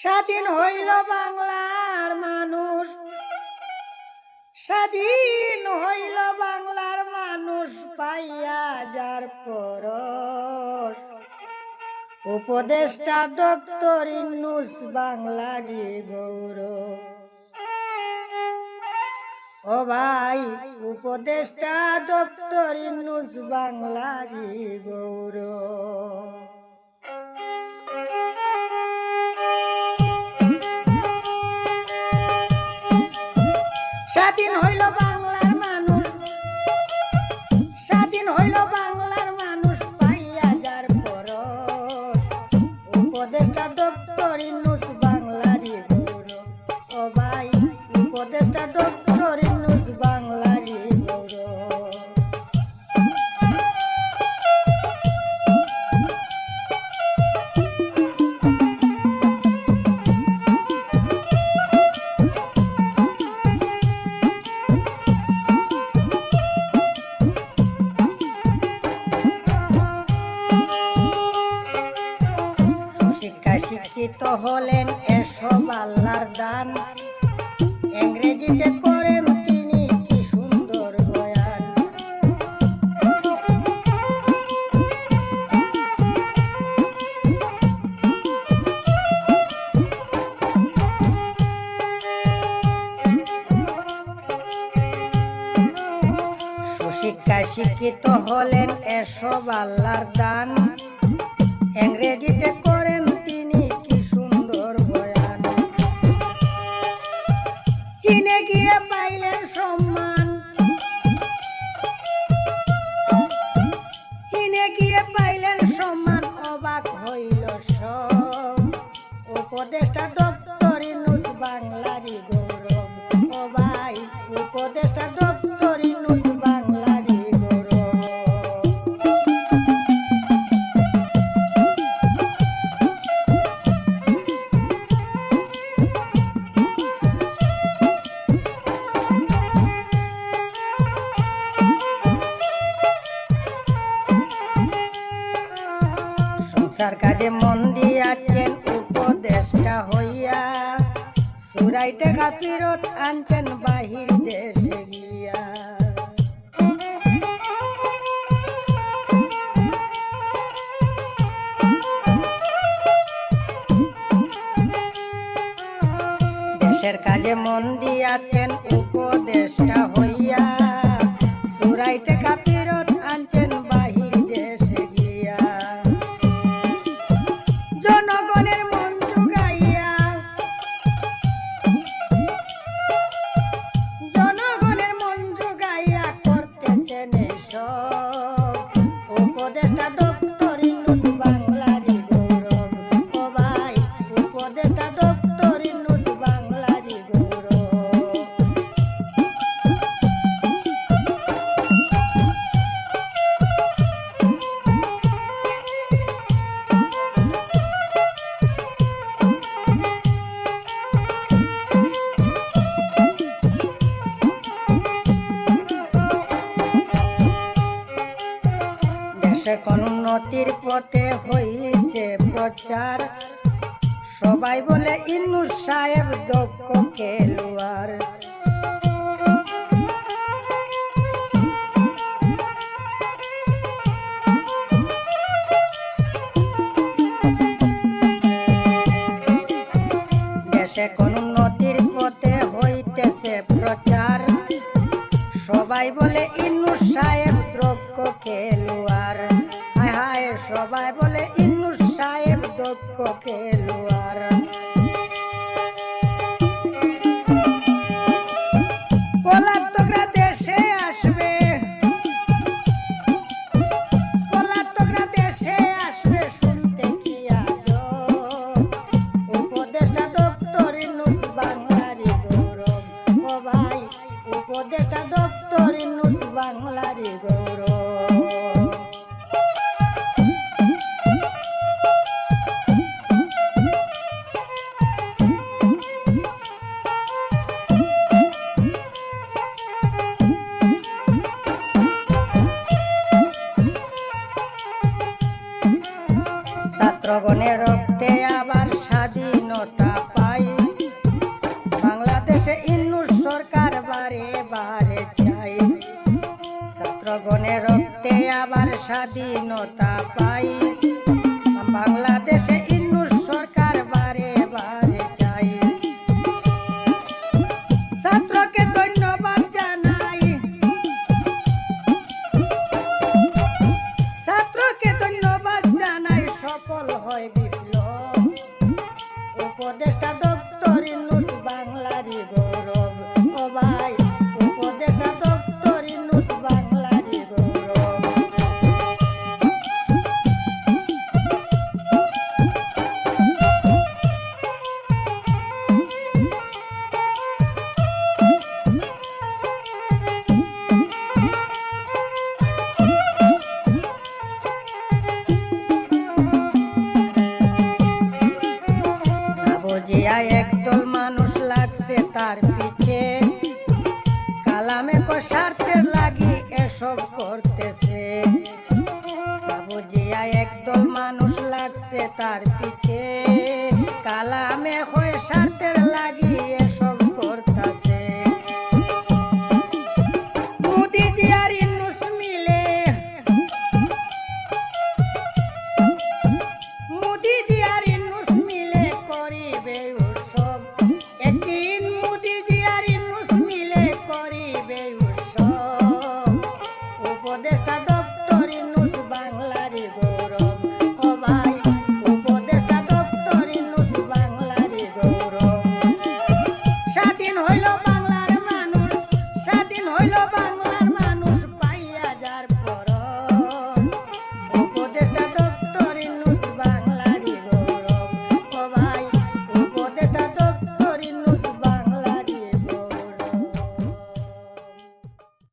স্বাধীন হইল বাংলার মানুষ। স্বাধীন হইল বাংলার মানুষ পাইয়া যার পর উপদেষ্টা ডক্টর ইনুস বাংলারই গৌরব। ও ভাই, উপদেষ্টা ডক্টর ইনুস বাংলারই গৌরব। স্বাধীন হইল বাংলার শিক্ষা শিক্ষিত হলেন এসব আল্লাহর দান। ইংরেজিতে করেন তিনি, কি সুন্দর বয়ান। সুশিক্ষায় শিক্ষিত হলেন এসব আল্লাহর দান। ইংরেজিতে চীনে গিয়ে পাইলেন সম্মান। চীনে গিয়ে পাইলেন সম্মান, অবাক হইল সব। উপদেষ্টা ডক্টর ইনুস বাংলারই গৌরব। ও ভাই, উপদেষ্টা ডক্টর সংসার কাজে মন দিয়াছেন, উপদেষ্টা হইয়া। সুরাই টাকা ফেরত আনছেন বাহির দেশে গিয়া। দেশের কাজে মন দিয়াছেন, উপদেষ্টা হইয়া। দেশে কোন উন্নতির পথে হইছে প্রচার। সবাই বলে ইনু সাহেব দক্ষ খেলোয়ার দেশে কোন উন্নতির পথে হইতেছে প্রচার। সবাই বলে ইন্নু সাহেব দক্ষ খেলোয়ার হায় হায়, সবাই বলে ইন্নু সাহেব দক্ষ দেশে আসবে। পলাতকরা দেশে আসবে শুনতে কি আজব। উপদেষ্টা ডক্টর ইনুস বাংলারই গৌরব। জনগণের রক্তে আবার স্বাধীনতা পাই। বাংলা দল মানুষ লাগছে তার পিছে কালামে কষার্থে লাগি এসব করতেছে। বাবুজিয়া একদল মানুষ লাগছে তার পিছে কালামে হয় স্বার্থের লাগি